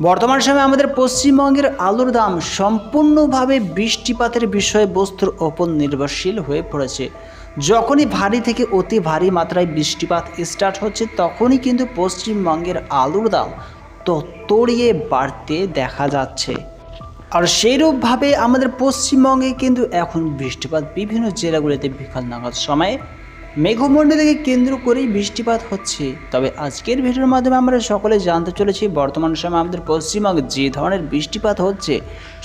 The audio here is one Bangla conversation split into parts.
বর্তমান সময়ে আমাদের পশ্চিমবঙ্গের আলুর দাম সম্পূর্ণভাবে বৃষ্টিপাতের বিষয়বস্তুর ওপর নির্ভরশীল হয়ে পড়েছে। যখনই ভারী থেকে অতি ভারী মাত্রায় বৃষ্টিপাত স্টার্ট হচ্ছে, তখনই কিন্তু পশ্চিমবঙ্গের আলুর দাম তড়িয়ে বাড়তে দেখা যাচ্ছে। আর সেইরূপভাবে আমাদের পশ্চিমবঙ্গে কিন্তু এখন বৃষ্টিপাত বিভিন্ন জেলাগুলিতে বিকাল নাগাদ সময়ে মেঘমণ্ডলকে কেন্দ্র করেই বৃষ্টিপাত হচ্ছে। তবে আজকের ভিডিওর মাধ্যমে আমরা সকলে জানতে চলেছি, বর্তমান সময়ে আমাদের পশ্চিমবঙ্গে যে ধরনের বৃষ্টিপাত হচ্ছে,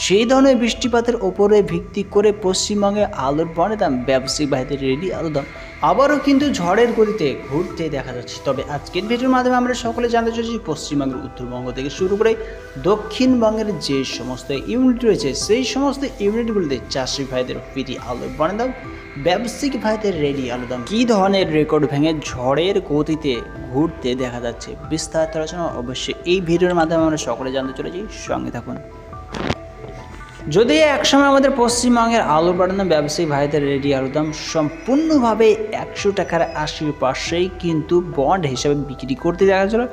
সেই ধরনের বৃষ্টিপাতের ওপরে ভিত্তি করে পশ্চিমবঙ্গে আলুর বনের দাম ব্যবসায়িক বাহিনীর রেডি আলুর দাম আবারও কিন্তু ঝড়ের গতিতে ঘুরতে দেখা যাচ্ছে। তবে আজকের ভিডিওর মাধ্যমে আমরা সকলে জানতে চলেছি পশ্চিমবঙ্গের উত্তরবঙ্গ থেকে শুরু করে দক্ষিণবঙ্গের যে সমস্ত ইউনিট রয়েছে, সেই সমস্ত ইউনিটগুলিতে চাষি ভাইদের ফিরি আলো বনের দাম ব্যবসায়িক ভাইদের রেডি আলুর দাম কী ধরনের রেকর্ড ভেঙে ঝড়ের গতিতে ঘুরতে দেখা যাচ্ছে? বিস্তারিত আলোচনা অবশ্যই এই ভিডিওর মাধ্যমে আমরা সকলে জানতে চলেছি। সঙ্গে থাকুন। যদি একসময় আমাদের পশ্চিমবঙ্গের আলু বাড়ানো ব্যবসায়ী ভাইদের রেডি আলুর দাম সম্পূর্ণভাবে একশো টাকার আশির পাশেই কিন্তু বন্ড হিসাবে বিক্রি করতে দেখা যাচ্ছিল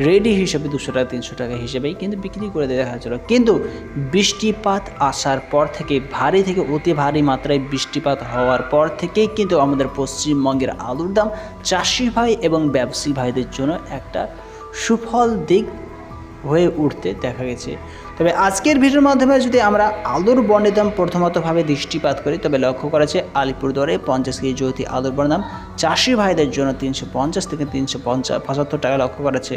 রেডি হিসাবে দুশো টাকা, তিনশো টাকা হিসেবেই কিন্তু বিক্রি করে দেখা যাচ্ছিল কিন্তু বৃষ্টিপাত আসার পর থেকে, ভারী থেকে অতি ভারী মাত্রায় বৃষ্টিপাত হওয়ার পর থেকেই কিন্তু আমাদের পশ্চিমবঙ্গের আলুর দাম চাষি ভাই এবং ব্যবসায়ী ভাইদের জন্য একটা সুফল দিক হয়ে উঠতে দেখা গেছে। তবে আজকের ভিডিওর মাধ্যমে যদি আমরা আলুর বর্ণের দাম প্রথমতভাবে দৃষ্টিপাত করি, তবে লক্ষ্য করা যায় আলিপুরদুয়ারে পঞ্চাশ কেজি জ্যোতি আলুর বর্ণের দাম চাষি ভাইদের জন্য তিনশো পঞ্চাশ থেকে তিনশো পঞ্চাশ পঁচাত্তর টাকা লক্ষ্য করা যাচ্ছে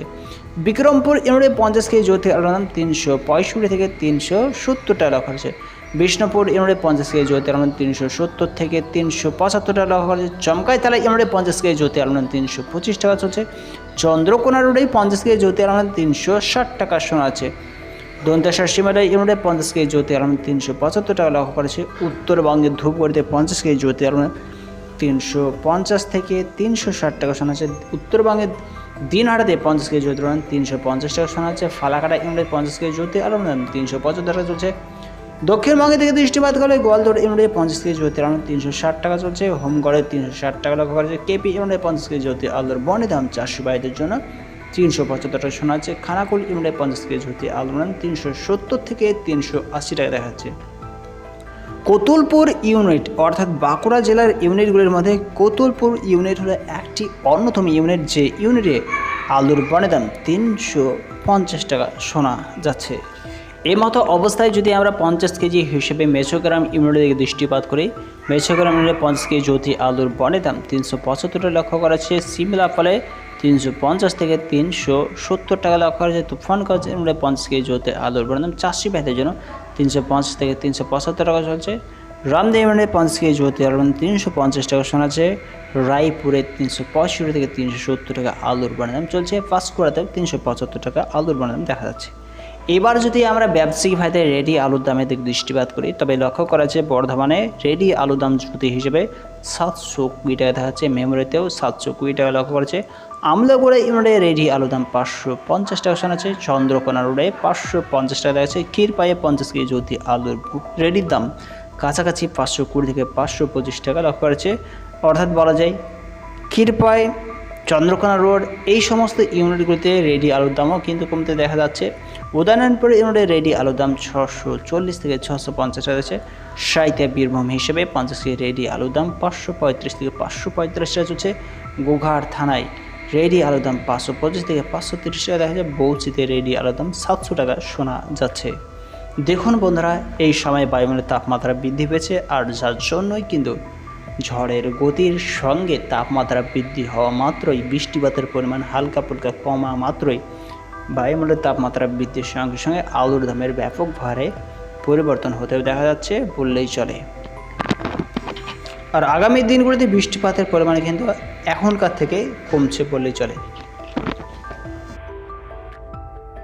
বিক্রমপুর ইউনিটে পঞ্চাশ কেজি জ্যোতি আলুর দাম তিনশো পঁয়ষট্টি থেকে তিনশো সত্তর টাকা লক্ষ্য করা আছে বিষ্ণুপুর ইউনিটে পঞ্চাশ কেজি জ্যোতি আলুর তিনশো সত্তর থেকে তিনশো পঁচাত্তর টাকা করা আছে চমকাইতলা ইউনিটে পঞ্চাশ কেজি জ্যোতি আলুর তিনশো পঁচিশ টাকা চলছে। চন্দ্রকোনা রোডে পঞ্চাশ কেজি জ্যোতি আলুর তিনশো ষাট টাকা শোনা আছে। দন্তেশ্বর সীমারে ইউনিটে পঞ্চাশ কেজি জ্যোতি আলম তিনশো পঁচাত্তর টাকা লক্ষ্য করেছে। উত্তরবঙ্গের ধূপগড়িতে পঞ্চাশ কেজি জ্যোতি আলম তিনশো পঞ্চাশ থেকে তিনশো ষাট টাকা শোনা আছে। উত্তরবঙ্গের দিনহাটাতে পঞ্চাশ কেজি জ্যোতি আলম তিনশো পঞ্চাশ টাকা শোনা আছে। ফালাকাটা ইউনিটে পঞ্চাশ কেজি জ্যোতি আলম তিনশো পঁচাত্তর টাকা চলছে। দক্ষিণবঙ্গে থেকে দৃষ্টিপাত করলে গোয়ালদোর ইউনিটে পঞ্চাশ কেজি জ্যোতি আলম তিনশো ষাট টাকা চলছে। হোমগড়ে তিনশো ষাট টাকা লক্ষ্য করেছে কেপি ইউনিটে পঞ্চাশ কেজি জ্যোতি, আলুর বনে দাম চারশো বাইদের জন্য তিনশো পঁচাত্তর টাকা শোনা যাচ্ছে খানাকুল ইউনিটে পঞ্চাশ কেজি ঝুঁতি আলুরান তিনশো সত্তর থেকে তিনশো আশি টাকা দেখাচ্ছে। কোতুলপুর ইউনিট, অর্থাৎ বাঁকুড়া জেলার ইউনিটগুলির মধ্যে কোতুলপুর ইউনিট হলো একটি অন্যতম ইউনিট যে ইউনিটে আলুর বনে দাম তিনশো পঞ্চাশ টাকা শোনা যাচ্ছে। এই মতো অবস্থায় যদি আমরা পঞ্চাশ কেজি হিসেবে মেছোগ্রাম ইউনিটের দিকে দৃষ্টিপাত করি মেছোগ্রাম ইউনিটে পঞ্চাশ কেজি জ্যোতি আলুর বনে দাম তিনশো পঁচাত্তর টাকা লক্ষ্য করা হচ্ছে সিমলা ফলে তিনশো পঞ্চাশ থেকে তিনশো সত্তর টাকা লক্ষ্য করা হচ্ছে তুফান কাজ ইউনিটে পঞ্চাশ কেজি জ্যোতি আলুর বনে দাম চাষি ভাইদের জন্য তিনশো পঞ্চাশ থেকে তিনশো পঁচাত্তর টাকা চলছে। রামদেব ইউনিটে পঞ্চাশ কেজি জ্যোতি আলুর বনে তিনশো পঞ্চাশ টাকা শোনা আছে রায়পুরে তিনশো পঁয়ষট্টি থেকে তিনশো সত্তর টাকা আলুর বনে দাম চলছে। পাঁচকুড়াতেও তিনশো পঁচাত্তর টাকা আলুর বনে দাম দেখা যাচ্ছে। এবার যদি আমরা ব্যবসায়িক ভাইদের রেডি আলুর দামের দিকে দৃষ্টিপাত করি, তবে লক্ষ্য করা যাচ্ছে বর্ধমানে রেডি আলুর দাম জুতি হিসেবে সাতশো কুড়ি টাকা দেখা যাচ্ছে মেমোরিতেও সাতশো কুড়ি টাকা লক্ষ্য করেছে আমলাগোড়া ইউনিটে রেডি আলুর দাম পাঁচশো পঞ্চাশ টাকা শোনাচ্ছে চন্দ্রকোনা রোডে পাঁচশো পঞ্চাশ টাকা দেখা যাচ্ছে ক্ষীরপায়ে পঞ্চাশ কেজি জ্যোতি আলুর রেডির দাম কাছাকাছি পাঁচশো কুড়ি থেকে পাঁচশো পঁচিশ টাকা লক্ষ্য করেছে অর্থাৎ বলা যায় ক্ষীরপায়ে চন্দ্রকোনা রোড, এই সমস্ত ইউনিটগুলিতে রেডি আলুর দামও কিন্তু কমতে দেখা যাচ্ছে। উদয়নারায়ণপুর ইউনিটে রেডি আলুর দাম ছশো চল্লিশ থেকে ছশো পঞ্চাশ আছে সাইতে বীরভূম হিসেবে পঞ্চাশ কেজি রেডি আলুর দাম পাঁচশো পঁয়ত্রিশ থেকে পাঁচশো পঁয়ত্রিশ টাকা চলছে। গোঘাট থানায় রেডি আলুর দাম পাঁচশো পঁচিশ থেকে পাঁচশো তিরিশ টাকা দেখা যায়। বৌচিতে রেডি আলুর দাম সাতশো টাকা শোনা যাচ্ছে। দেখুন বন্ধুরা, এই সময় বায়ুমণ্ডলের তাপমাত্রা বৃদ্ধি পেয়েছে আর যার জন্যই কিন্তু ঝড়ের গতির সঙ্গে তাপমাত্রা বৃদ্ধি হওয়া মাত্রই বৃষ্টিপাতের পরিমাণ হালকা ফুলকা কমা মাত্রই বায়ুমণ্ডলের তাপমাত্রা বৃদ্ধির সঙ্গে সঙ্গে আলুর দামের ব্যাপক ভারে পরিবর্তন হতেও দেখা যাচ্ছে, বললেই চলে। আর আগামী দিনগুলিতে বৃষ্টিপাতের পরিমাণ কিন্তু এখনকার থেকে কমছে, বললেই চলে।